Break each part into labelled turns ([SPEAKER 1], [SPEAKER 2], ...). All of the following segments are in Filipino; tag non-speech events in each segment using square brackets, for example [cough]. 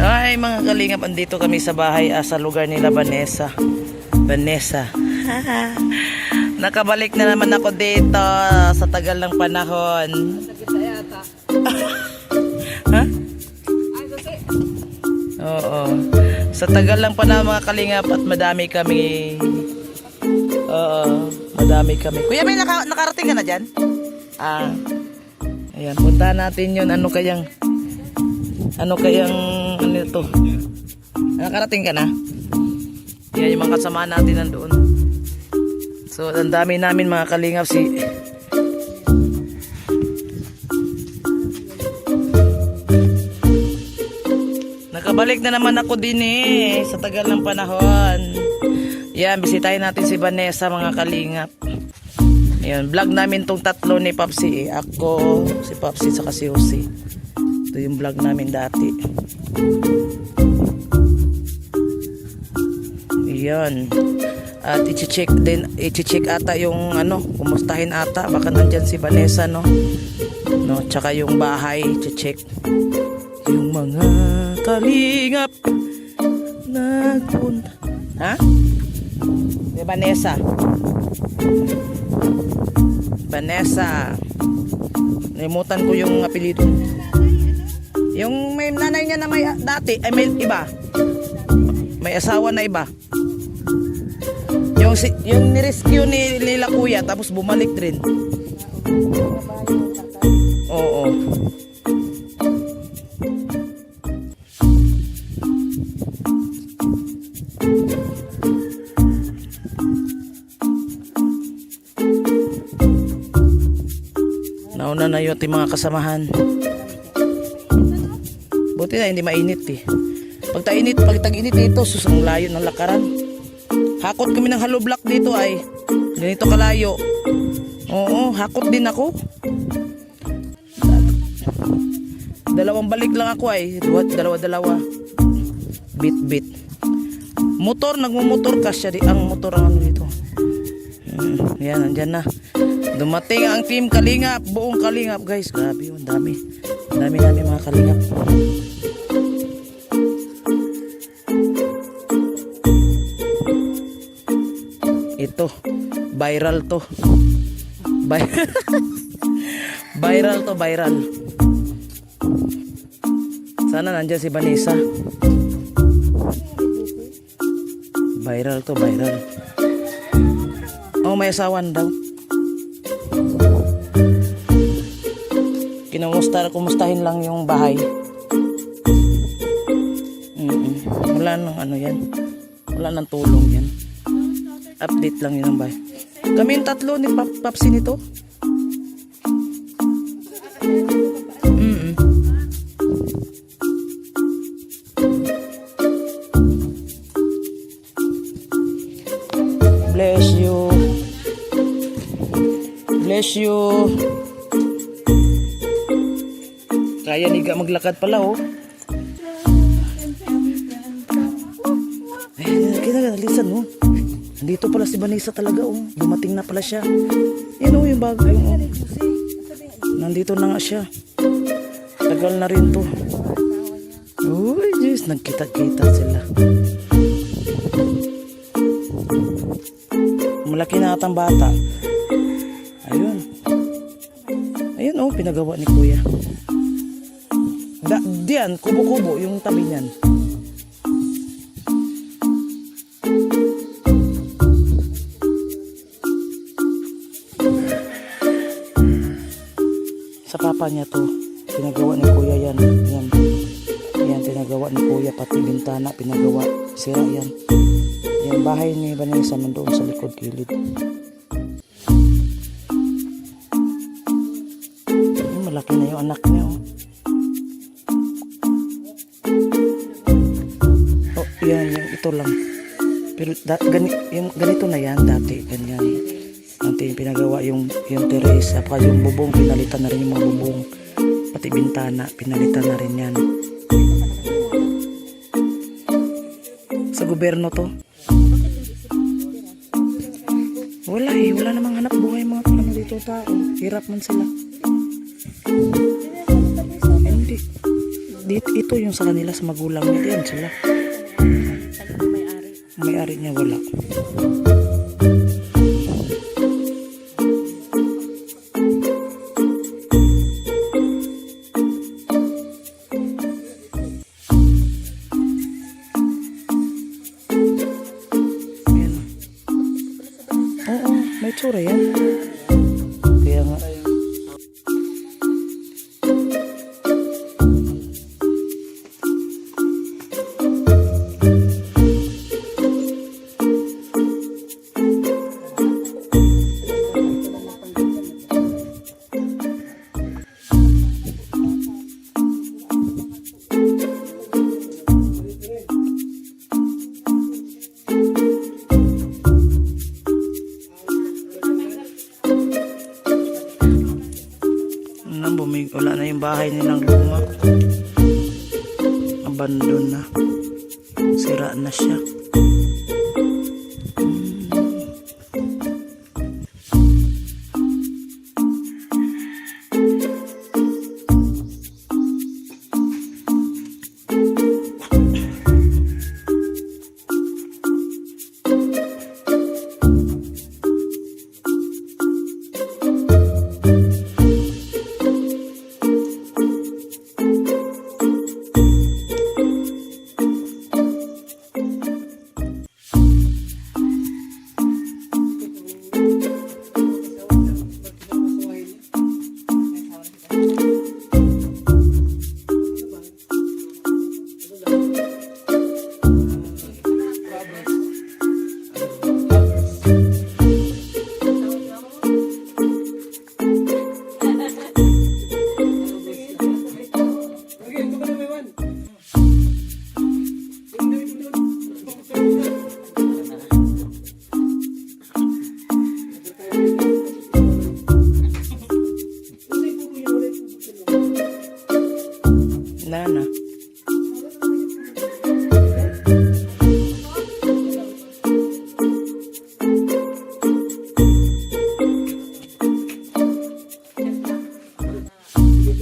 [SPEAKER 1] Ay, mga kalingap, andito kami sa bahay ah, sa lugar nila Vanessa. Vanessa. [laughs] Nakabalik na naman ako dito sa tagal ng panahon. [laughs] ha? Oo. Sa tagal lang pa na mga kalingap at madami kami. Oo. Madami kami. Kuya, may naka, nakarating ka na dyan? Ah. Ayan, punta natin yun. Ano kayang... Ano kayang... Ito? Nakarating ka na? Yan yung mga kasama natin nandoon. So, ang dami namin mga kalingap si... Nakabalik na naman ako din eh sa tagal ng panahon. Yan, bisitahin natin si Vanessa mga kalingap. Ayan, vlog namin tong tatlo ni Papsi eh. Ako, si Papsi, saka si Jose. Ito yung vlog namin dati. Ayan. At i-check din, i-check ata yung ano, kumustahin ata. Baka nandyan si Vanessa, no? No, tsaka yung bahay, i-check. Yung mga kalingap nagpunta. Ha? Si Vanessa. Vanessa. Nalimutan ko yung apelido. Yung may nanay niya na may dati, ay may iba. May asawa na iba. Yung, si, yung nirescue ni Lila Kuya, tapos bumalik rin. Oo. Nauna na yung ating mga kasamahan. Buti na hindi mainit eh. Pag tainit, pag tag-init dito, sus ang layo ng lakaran. Hakot kami ng hollow block dito ay ganito kalayo. Oo, hakot din ako. Dalawang balik lang ako ay. Dalawa-dalawa. Bit-bit. Motor, nagmumotor ka siya. Ang motor ang ano dito. Hmm, yan, nandyan na. Dumating ang team Kalingap. Buong Kalingap guys. Grabe yun. Dami. Dami namin mga Kalingap. Viral to. Vi- [laughs] viral to, viral. Sana nandiyan si Vanessa. Viral to, viral. Oh, may asawan daw. Kinumusta, kumustahin lang yung bahay. Mm Wala nang ano yan. Wala nang tulong yan. Update lang yun ang bahay. Kami yung tatlo ni Pap Papsi nito. Bless you. Bless you. Kaya ni ga maglakad pala oh. Eh, kita ka, lisan mo. Nandito pala si Vanessa talaga oh. Dumating na pala siya. Yan oh, yung bago oh. Nandito na nga siya. Tagal na rin to. Uy, Diyos, nagkita-kita sila. Malaki na atang bata. Ayun. Ayun oh, pinagawa ni kuya. Da, diyan, kubo-kubo yung tabi niyan. Sa papa niya to, pinagawa ni kuya yan. Yan. Yan, pinagawa ni kuya, pati bintana, pinagawa. Sira yan. Yung bahay ni Vanessa nandoon sa likod kilid. Ay, malaki na yung anak niya. Oh, oh yan, yung ito lang. Pero da, gani, yung, ganito na yan dati, ganyan natin pinagawa yung yung terrace at yung bubong pinalitan na rin yung mga bubong. Pati bintana pinalitan na rin yan. Sa gobyerno to. Wala eh wala namang hanap buhay mga ano dito tao. Hirap man sila. Hindi. Dito ito yung sa kanila sa magulang nila yan sila. May-ari niya wala. na siya.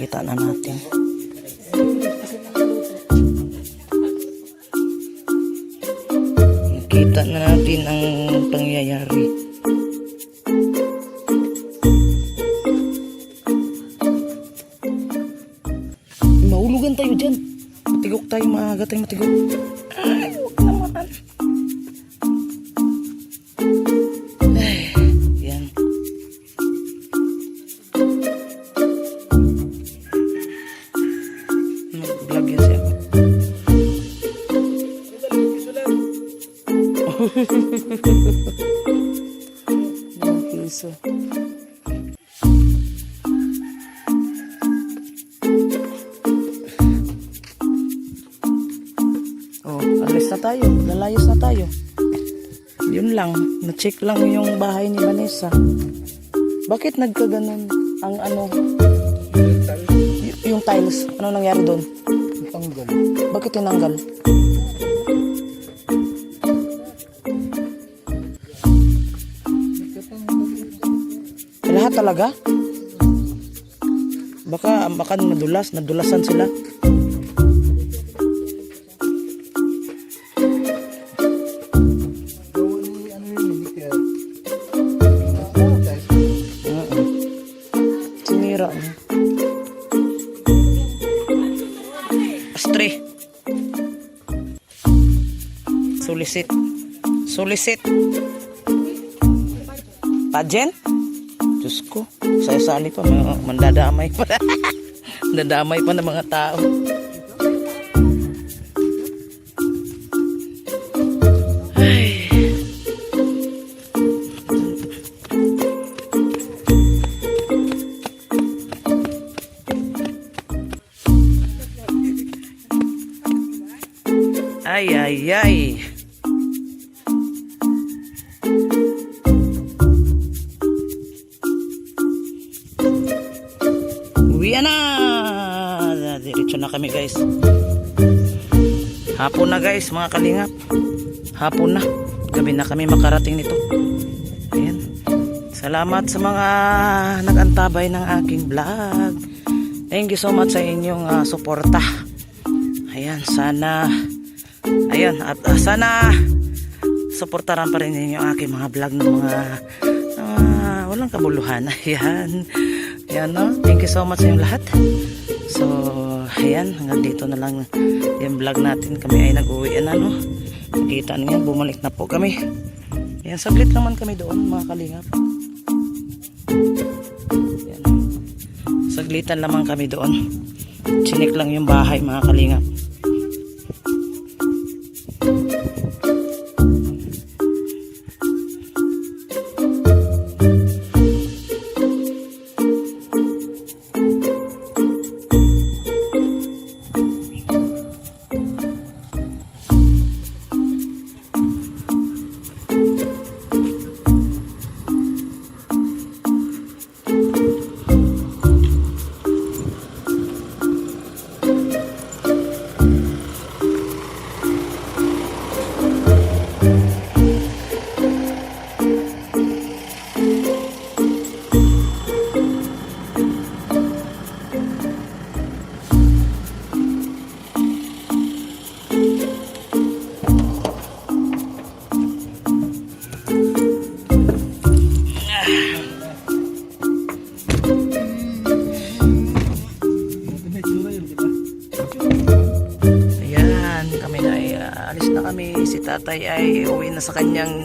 [SPEAKER 1] Kita na natin. Kita na natin ang pangyayari. Yun lang. Na-check lang yung bahay ni Vanessa. Bakit nagkaganon ang ano, y- yung tiles? Ano nangyari doon?
[SPEAKER 2] Tanggal.
[SPEAKER 1] Bakit tinanggal? Lahat talaga? Baka baka nadulas, nadulasan sila. Solicit. Pageant? Diyos ko. Saya-sali pa. Mandadamay pa. [laughs] Mandadamay pa ng mga tao. Diretso na kami guys. Hapon na guys, mga kalingap. Hapon na. Gabi na kami makarating nito. Ayan. Salamat sa mga nagantabay ng aking vlog. Thank you so much sa inyong ah, suporta. Ayan, sana Ayan, at ah, sana suportaran pa rin ninyo ang aking mga vlog ng mga ah, walang kabuluhan. [laughs] Ayan. Ayan, no? Thank you so much sa inyong lahat. So, ayan, hanggang dito na lang yung vlog natin. Kami ay nag-uwi na, no? Nakita niyo, bumalik na po kami. Ayan, saglit naman kami doon, mga kalingap. Ayan. Saglitan lamang kami doon. Chinik lang yung bahay, mga kalingap. Tatay ay uwi na sa kanyang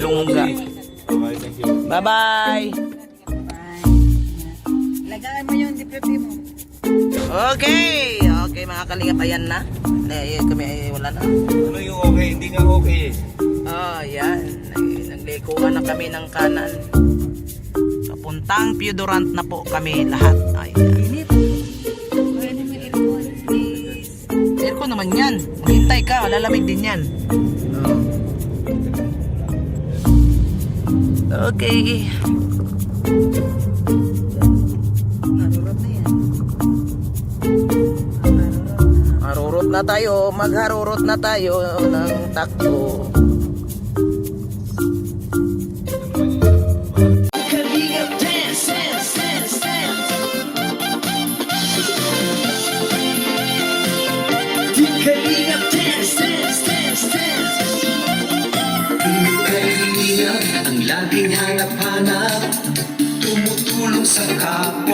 [SPEAKER 1] lungga. Bye-bye!
[SPEAKER 3] Lagay mo yung diprepi mo.
[SPEAKER 1] Okay! Okay mga kalingap, ayan na. Eh, kami ay wala na.
[SPEAKER 2] Ano yung okay? Hindi nga okay eh.
[SPEAKER 1] Oh, ayan. Nag- Naglikuhan na kami ng kanan. Papuntang Piodorant na po kami lahat. Ayan.
[SPEAKER 3] Aircon
[SPEAKER 1] naman yan. Maghintay ka, lalamig din yan. Okay.
[SPEAKER 3] Marurot na
[SPEAKER 1] tayo, magharurot na tayo ng takbo.
[SPEAKER 4] Laging hanap-hanap Tumutulong sa kapwa